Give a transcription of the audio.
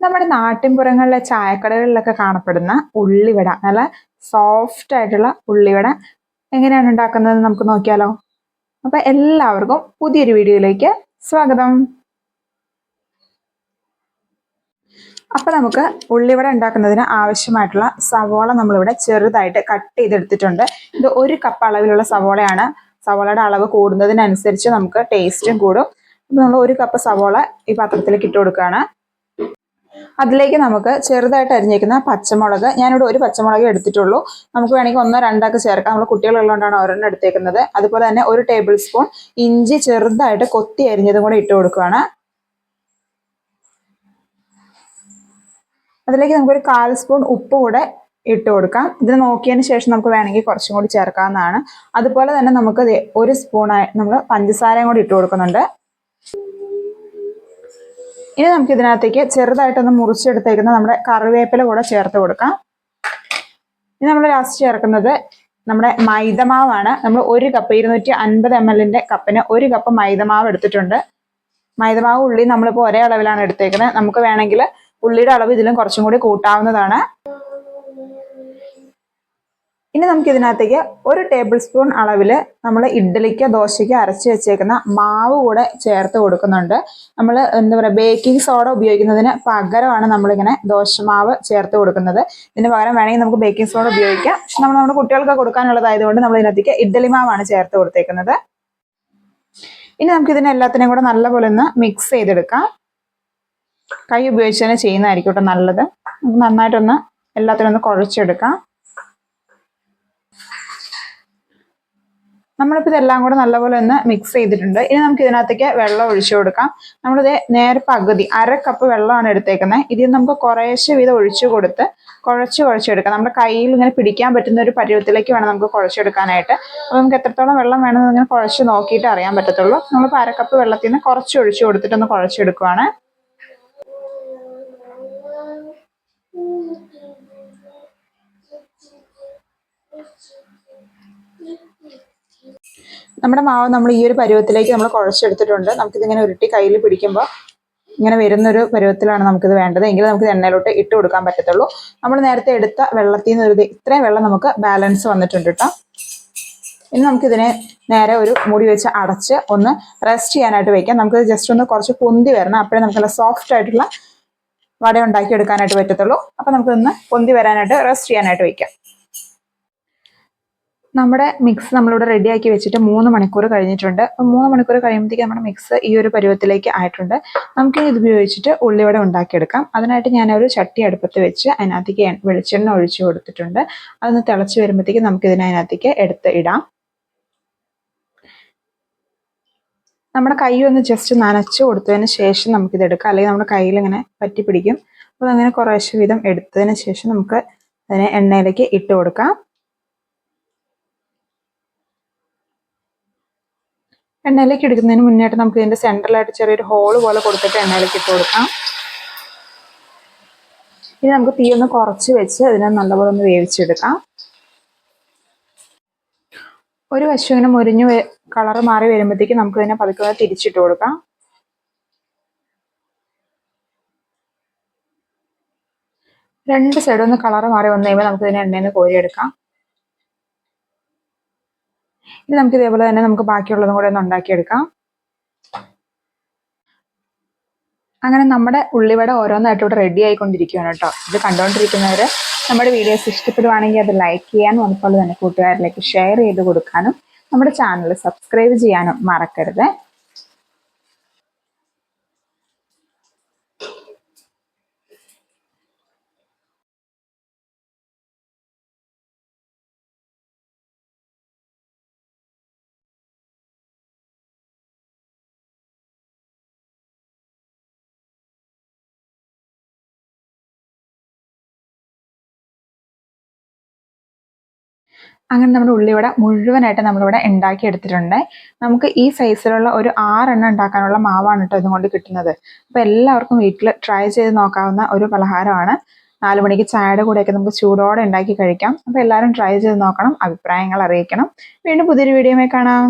നമ്മുടെ നാട്ടിൻപുറങ്ങളിലെ ചായക്കടകളിലൊക്കെ കാണപ്പെടുന്ന ഉള്ളിവട നല്ല സോഫ്റ്റ് ആയിട്ടുള്ള ഉള്ളിവട എങ്ങനെയാണ് ഉണ്ടാക്കുന്നത് നമുക്ക് നോക്കിയാലോ? അപ്പൊ എല്ലാവർക്കും പുതിയൊരു വീഡിയോയിലേക്ക് സ്വാഗതം. അപ്പൊ നമുക്ക് ഉള്ളിവട ഉണ്ടാക്കുന്നതിന് ആവശ്യമായിട്ടുള്ള സവോള നമ്മളിവിടെ ചെറുതായിട്ട് കട്ട് ചെയ്തെടുത്തിട്ടുണ്ട്. ഇത് ഒരു കപ്പ് അളവിലുള്ള സവോളയാണ്. സവോളയുടെ അളവ് കൂടുന്നതിനനുസരിച്ച് നമുക്ക് ടേസ്റ്റും കൂടും. അപ്പൊ നമ്മൾ ഒരു കപ്പ് സവോള ഈ പാത്രത്തിലേക്ക് ഇട്ട് കൊടുക്കുകയാണ്. അതിലേക്ക് നമുക്ക് ചെറുതായിട്ട് അരിഞ്ഞേക്കുന്ന പച്ചമുളക് ഞാനിവിടെ ഒരു പച്ചമുളക് എടുത്തിട്ടുള്ളൂ. നമുക്ക് വേണമെങ്കിൽ ഒന്നോ രണ്ടൊക്കെ ചേർക്കാം. നമ്മൾ കുട്ടികളുള്ളതുകൊണ്ടാണ് ഒരെണ്ണം എടുത്തേക്കുന്നത്. അതുപോലെ തന്നെ ഒരു ടേബിൾ സ്പൂൺ ഇഞ്ചി ചെറുതായിട്ട് കൊത്തി അരിഞ്ഞതും കൂടെ ഇട്ട് കൊടുക്കുകയാണ് അതിലേക്ക് നമുക്കൊരു കാൽ സ്പൂൺ ഉപ്പ് കൂടെ ഇട്ട് കൊടുക്കാം. ഇത് നോക്കിയതിന് ശേഷം നമുക്ക് വേണമെങ്കിൽ കുറച്ചും കൂടി ചേർക്കാവുന്നതാണ്. അതുപോലെ തന്നെ നമുക്ക് ഒരു സ്പൂണായി നമ്മൾ പഞ്ചസാരയും കൂടി ഇട്ട് കൊടുക്കുന്നുണ്ട്. ഇനി നമുക്ക് ഇതിനകത്തേക്ക് ചെറുതായിട്ടൊന്ന് മുറിച്ചെടുത്തേക്കുന്ന നമ്മുടെ കറിവേപ്പില കൂടെ ചേർത്ത് കൊടുക്കാം. ഇനി നമ്മൾ ലാസ്റ്റ് ചേർക്കുന്നത് നമ്മുടെ മൈദമാവാണ്. നമ്മൾ ഒരു കപ്പ് ഇരുന്നൂറ്റി അൻപത് എം എല്ലിന്റെ കപ്പിന് ഒരു കപ്പ് മൈദമാവ് എടുത്തിട്ടുണ്ട്. മൈദമാവ് ഉള്ളി നമ്മളിപ്പോൾ ഒരേ അളവിലാണ് എടുത്തേക്കുന്നത്. നമുക്ക് വേണമെങ്കിൽ ഉള്ളിയുടെ അളവ് ഇതിലും കുറച്ചും കൂടി കൂട്ടാവുന്നതാണ്. ഇനി നമുക്ക് ഇതിനകത്തേക്ക് ഒരു ടേബിൾ സ്പൂൺ അളവിൽ നമ്മൾ ഇഡ്ഡലിക്കോ ദോശയ്ക്കോ അരച്ച് വെച്ചേക്കുന്ന മാവ് കൂടെ ചേർത്ത് കൊടുക്കുന്നുണ്ട്. നമ്മൾ എന്താ പറയുക ബേക്കിംഗ് സോഡ ഉപയോഗിക്കുന്നതിന് പകരമാണ് നമ്മളിങ്ങനെ ദോശമാവ് ചേർത്ത് കൊടുക്കുന്നത്. ഇതിന് പകരം വേണമെങ്കിൽ നമുക്ക് ബേക്കിംഗ് സോഡ ഉപയോഗിക്കാം. പക്ഷെ നമ്മൾ നമ്മുടെ കുട്ടികൾക്ക് കൊടുക്കാനുള്ളതായതുകൊണ്ട് നമ്മൾ ഇതിനകത്തേക്ക് ഇഡ്ഡലി മാവാണ് ചേർത്ത് കൊടുത്തേക്കുന്നത്. ഇനി നമുക്ക് ഇതിനെ എല്ലാത്തിനെയും കൂടെ നല്ലപോലെ ഒന്ന് മിക്സ് ചെയ്തെടുക്കാം. കൈ ഉപയോഗിച്ച് തന്നെ ചെയ്യുന്നതായിരിക്കും കേട്ടോ നല്ലത്. നന്നായിട്ടൊന്ന് എല്ലാത്തിനും ഒന്ന് കുഴച്ചെടുക്കാം. നമ്മളിപ്പോൾ ഇതെല്ലാം കൂടെ നല്ലപോലെ ഒന്ന് മിക്സ് ചെയ്തിട്ടുണ്ട്. ഇനി നമുക്ക് ഇതിനകത്തേക്ക് വെള്ളം ഒഴിച്ചു കൊടുക്കാം. നമ്മളിത് നേരെ പകുതി അര കപ്പ് വെള്ളമാണ് എടുത്തേക്കുന്നത്. ഇതിൽ നമുക്ക് കുറേശ്ശെ വീതം ഒഴിച്ചു കൊടുത്ത് കുഴച്ച് കുഴച്ചെടുക്കാം. നമ്മുടെ കയ്യിൽ ഇങ്ങനെ പിടിക്കാൻ പറ്റുന്ന ഒരു പരുവത്തിലേക്ക് വേണം നമുക്ക് കുഴച്ചെടുക്കാനായിട്ട്. അപ്പോൾ നമുക്ക് എത്രത്തോളം വെള്ളം വേണമെന്ന് ഇങ്ങനെ കുഴച്ച് നോക്കിയിട്ട് അറിയാൻ പറ്റത്തുള്ളൂ. നമ്മളിപ്പോൾ അര കപ്പ് വെള്ളത്തിൽ നിന്ന് കുറച്ച് ഒഴിച്ചു കൊടുത്തിട്ടൊന്ന് കുഴച്ചെടുക്കുവാണ്. നമ്മുടെ മാവ് നമ്മൾ ഈ ഒരു പരുവത്തിലേക്ക് നമ്മൾ കുഴച്ചെടുത്തിട്ടുണ്ട്. നമുക്കിതിങ്ങനെ ഉരുട്ടി കയ്യിൽ പിടിക്കുമ്പോൾ ഇങ്ങനെ വരുന്നൊരു പരുവത്തിലാണ് നമുക്കിത് വേണ്ടത്. എങ്കിൽ നമുക്ക് എണ്ണയിലോട്ട് ഇട്ട് കൊടുക്കാൻ പറ്റത്തുള്ളൂ. നമ്മൾ നേരത്തെ എടുത്ത വെള്ളത്തിൽ നിന്ന് ഒരു ഇത്രയും വെള്ളം നമുക്ക് ബാലൻസ് വന്നിട്ടുണ്ട് കേട്ടോ. ഇനി നമുക്കിതിനെ നേരെ ഒരു മുടി വെച്ച് അടച്ച് ഒന്ന് റെസ്റ്റ് ചെയ്യാനായിട്ട് വെക്കാം. നമുക്ക് ജസ്റ്റ് ഒന്ന് കുറച്ച് പൊന്തി വരണം. അപ്പോഴേ നമുക്ക് നല്ല സോഫ്റ്റ് ആയിട്ടുള്ള വട ഉണ്ടാക്കി എടുക്കാനായിട്ട് പറ്റത്തുള്ളൂ. അപ്പം നമുക്കൊന്ന് പൊന്തി വരാനായിട്ട് റെസ്റ്റ് ചെയ്യാനായിട്ട് വെക്കാം. നമ്മുടെ മിക്സ് നമ്മളിവിടെ റെഡിയാക്കി വെച്ചിട്ട് മൂന്ന് മണിക്കൂർ കഴിഞ്ഞിട്ടുണ്ട്. അപ്പം മൂന്ന് മണിക്കൂർ കഴിയുമ്പോഴത്തേക്ക് നമ്മുടെ മിക്സ് ഈ ഒരു പരുവത്തിലേക്ക് ആയിട്ടുണ്ട്. നമുക്ക് ഇത് ഉപയോഗിച്ചിട്ട് ഉള്ളിവട ഉണ്ടാക്കിയെടുക്കാം. അതിനായിട്ട് ഞാൻ ഒരു ചട്ടി അടുപ്പത്ത് വെച്ച് അതിനകത്തേക്ക് വെളിച്ചെണ്ണ ഒഴിച്ച് കൊടുത്തിട്ടുണ്ട്. അതൊന്ന് തിളച്ച് വരുമ്പോഴത്തേക്ക് നമുക്ക് ഇതിനകത്തേക്ക് എടുത്ത് ഇടാം. നമ്മുടെ കൈ ഒന്ന് ജസ്റ്റ് നനച്ച് കൊടുത്തതിന് ശേഷം നമുക്കിത് എടുക്കാം. അല്ലെങ്കിൽ നമ്മുടെ കയ്യിൽ ഇങ്ങനെ പറ്റി പിടിക്കും അപ്പോൾ അങ്ങനെ കുറേശ്ശെ വീതം എടുത്തതിന് ശേഷം നമുക്ക് അതിനെ എണ്ണയിലേക്ക് ഇട്ട് കൊടുക്കാം. എണ്ണയിലേക്ക് എടുക്കുന്നതിന് മുന്നായിട്ട് നമുക്ക് ഇതിന്റെ സെന്ററിലായിട്ട് ചെറിയൊരു ഹോൾ പോലെ കൊടുത്തിട്ട് എണ്ണയിലേക്ക് ഇട്ട് കൊടുക്കാം. ഇനി നമുക്ക് തീ ഒന്ന് കുറച്ച് വെച്ച് അതിനെ നല്ലപോലെ ഒന്ന് വേവിച്ചെടുക്കാം. ഒരു വശം ഇങ്ങനെ മുരിഞ്ഞു കളർ മാറി വരുമ്പോഴത്തേക്ക് നമുക്ക് ഇതിനെ പതുക്കെ തിരിച്ചിട്ട് കൊടുക്കാം. രണ്ട് സൈഡും ഒന്ന് കളർ മാറി വന്നു കഴിയുമ്പോൾ നമുക്ക് ഇതിനെ എണ്ണയിൽ നിന്ന് കോരിയെടുക്കാം. ഇനി നമുക്ക് ഇതേപോലെ തന്നെ നമുക്ക് ബാക്കിയുള്ളതും കൂടെ ഒന്ന് ഉണ്ടാക്കിയെടുക്കാം. അങ്ങനെ നമ്മുടെ ഉള്ളിവട ഓരോന്നായിട്ട് ഇവിടെ റെഡി ആയിക്കൊണ്ടിരിക്കുകയാണ് കേട്ടോ. ഇത് കണ്ടുകൊണ്ടിരിക്കുന്നവർ നമ്മുടെ വീഡിയോസ് ഇഷ്ടപ്പെടുവാണെങ്കിൽ അത് ലൈക്ക് ചെയ്യാനും അതുപോലെ തന്നെ കൂട്ടുകാരിലേക്ക് ഷെയർ ചെയ്ത് കൊടുക്കാനും നമ്മുടെ ചാനൽ സബ്സ്ക്രൈബ് ചെയ്യാനും മറക്കരുത്. അങ്ങനെ നമ്മുടെ ഉള്ളിവട മുഴുവനായിട്ട് നമ്മളിവിടെ ഉണ്ടാക്കി എടുത്തിട്ടുണ്ട് നമുക്ക് ഈ സൈസിലുള്ള ഒരു ആറെണ്ണം ഉണ്ടാക്കാനുള്ള മാവാണ് കേട്ടോ ഇതും കൊണ്ട് കിട്ടുന്നത്. അപ്പോൾ എല്ലാവർക്കും വീട്ടിൽ ട്രൈ ചെയ്ത് നോക്കാവുന്ന ഒരു പലഹാരമാണ്. നാല് മണിക്ക് ചായയുടെ കൂടെയൊക്കെ നമുക്ക് ചൂടോടെ ഉണ്ടാക്കി കഴിക്കാം. അപ്പോൾ എല്ലാവരും ട്രൈ ചെയ്ത് നോക്കണം അഭിപ്രായങ്ങൾ അറിയിക്കണം. വീണ്ടും പുതിയൊരു വീഡിയോയിൽ കാണാം.